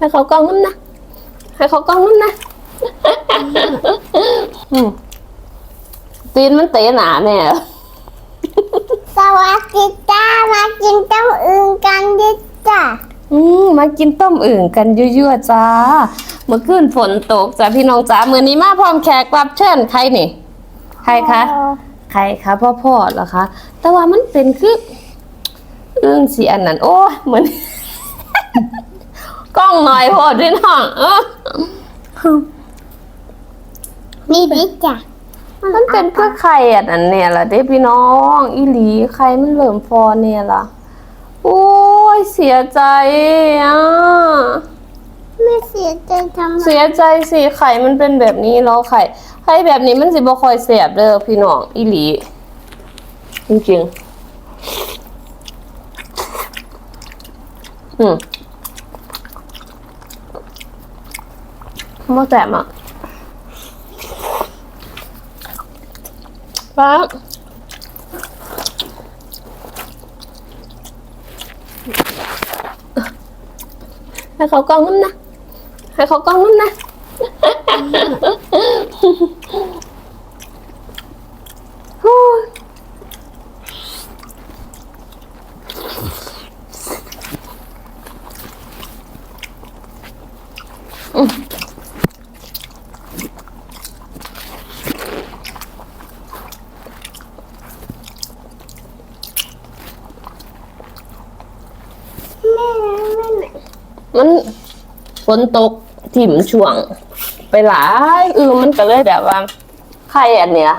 ให้เขากล้องน้ำนะให้เขากล้องน้ำนะอืมตีนมันเตะหนาแม่สวัสดีจ้ามากินต้มอึงกันดิจ้าอืมมากินต้มอึ่งกันยั่วๆจ้า เมื่อคืนฝนตกจ้าพี่น้องจ้ามือนี้มาพร้อมแขกรับเชิญใครนี่ ใครคะ ใครคะพ่อพ่อเหรอคะ แต่ว่ามันเป็นคืออึ่งสีอันนั้น โอ้ยเหมือน กล้องหน่อยพอด้วยน้องเออนี่ดิจ้ามันเป็นเพื่อใครอันนั้นเนี่ยล่ะเด้พี่น้อง อีหลีใครมันเหลิมฟอเนี่ยล่ะโอ้ยเสียใจอะไม่เสียใจทำไมเสียใจสิไข่มันเป็นแบบนี้แล้วไข่ไข่แบบนี้มันสิบ่ค่อยเสียบเด้อพี่น้องอีหลี จริงๆอืม บ่แสบอะป้าให้เขากล้องน้ำนะให้เขากล้องน้ำนะอืม มันฝนตกถิ่มช่วง ไปหลายเออมันก็เลยแบบว่าไข่อันเนี้ย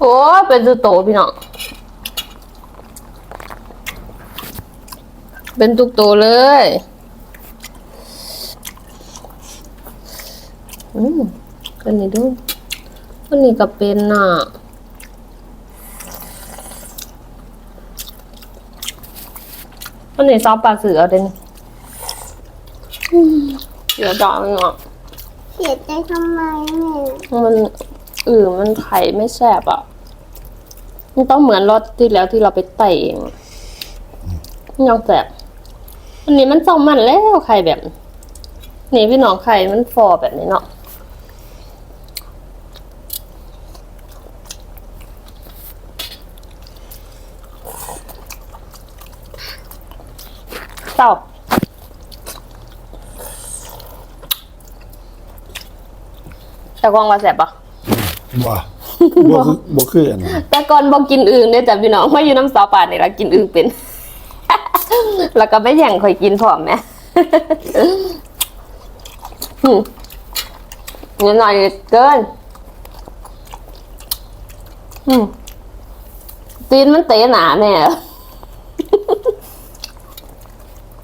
โอ้เป็นตุกโตพี่น้องเป็นตุกโตเลย อืมอันนี้ดูอันนี้ก็เป็นน่ะอันนี้ซอสปลาเสือเด่นเสือดอกเนาะเสียใจทำไมแม่มันอือมันไข่ไม่แซ่บอะ มันต้องเหมือนรสที่แล้วที่เราไปไต่เองยังแซ่บอันนี้มันสองมันแล้วไข่แบบ นี่พี่น้องไข่มันฟอแบบนี้เนาะ ต่าแต่กวางว่าแซ่บปะบ่บ่คือบ่คืออันนั้นแต่ก่อนบอกกินอึ่งเนี่ยจ้ะพี่น้องมาอยู่น้ำสาวป่านนี่ละกินอึ่งเป็น แล้วก็ไม่แย่งคอยกินพร้อมแม่อืมเงินหน่อยเกินอืมตีนมันเตะหนาแน่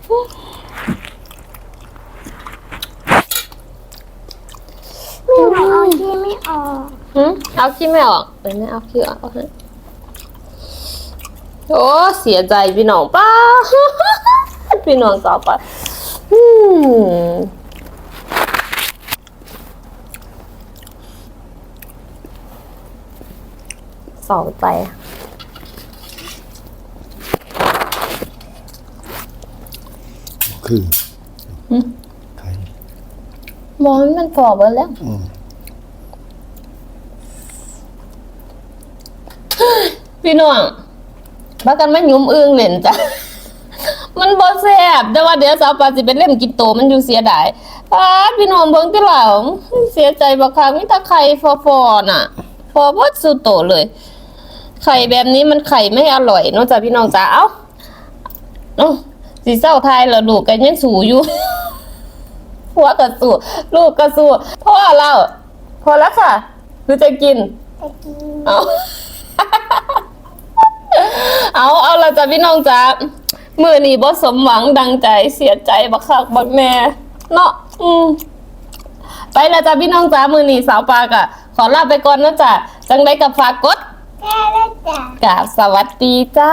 แม่เอาที่ไม่ออกหืมเอาขี้ไม่ออกเออไม่เอาขี้ออกเอาให้โอ้เสียใจพี่น้องป้า พี่น้องสาวป้าอืมเสาใจ คือหืมไข่มองมันกรอบไปแล้วอืมพี่น้องพากันไม่ยุ่มอึ้งเล่นจ้ะ มันบ่แซ่บแต่ว่าเดี๋ยวสาวปลาสิเป็นเล่มกินโตมันอยู่เสียดายป้าดพี่น้องเบิ่งที่หลังเสียใจบักคักมีแต่ไข่ฟอๆน่ะ ฟอบ่สุดโตเลย ไข่แบบนี้มันไข่ไม่อร่อยเนอกจากพี่น้องจ๋าเอ้าเอ้า สิเศร้าทายแล้วลูกกันยังสูอยู่ หัวก็สู้ลูกก็สู้พ่อเราพอแล้วค่ะคือจะกิน จะกิน เอา เอาเอาละจ้ะพี่น้องจ้ามือนี้บ่สมหวังดังใจเสียใจบักคักบักแม่เนาะอืมไปแล้วจ้ะพี่น้องจ้ามือนี้สาวปากะขอลาไปก่อนนะจ๊ะจังได้กับฝากกดแค่แล้วจ้ะกราบสวัสดีจ้า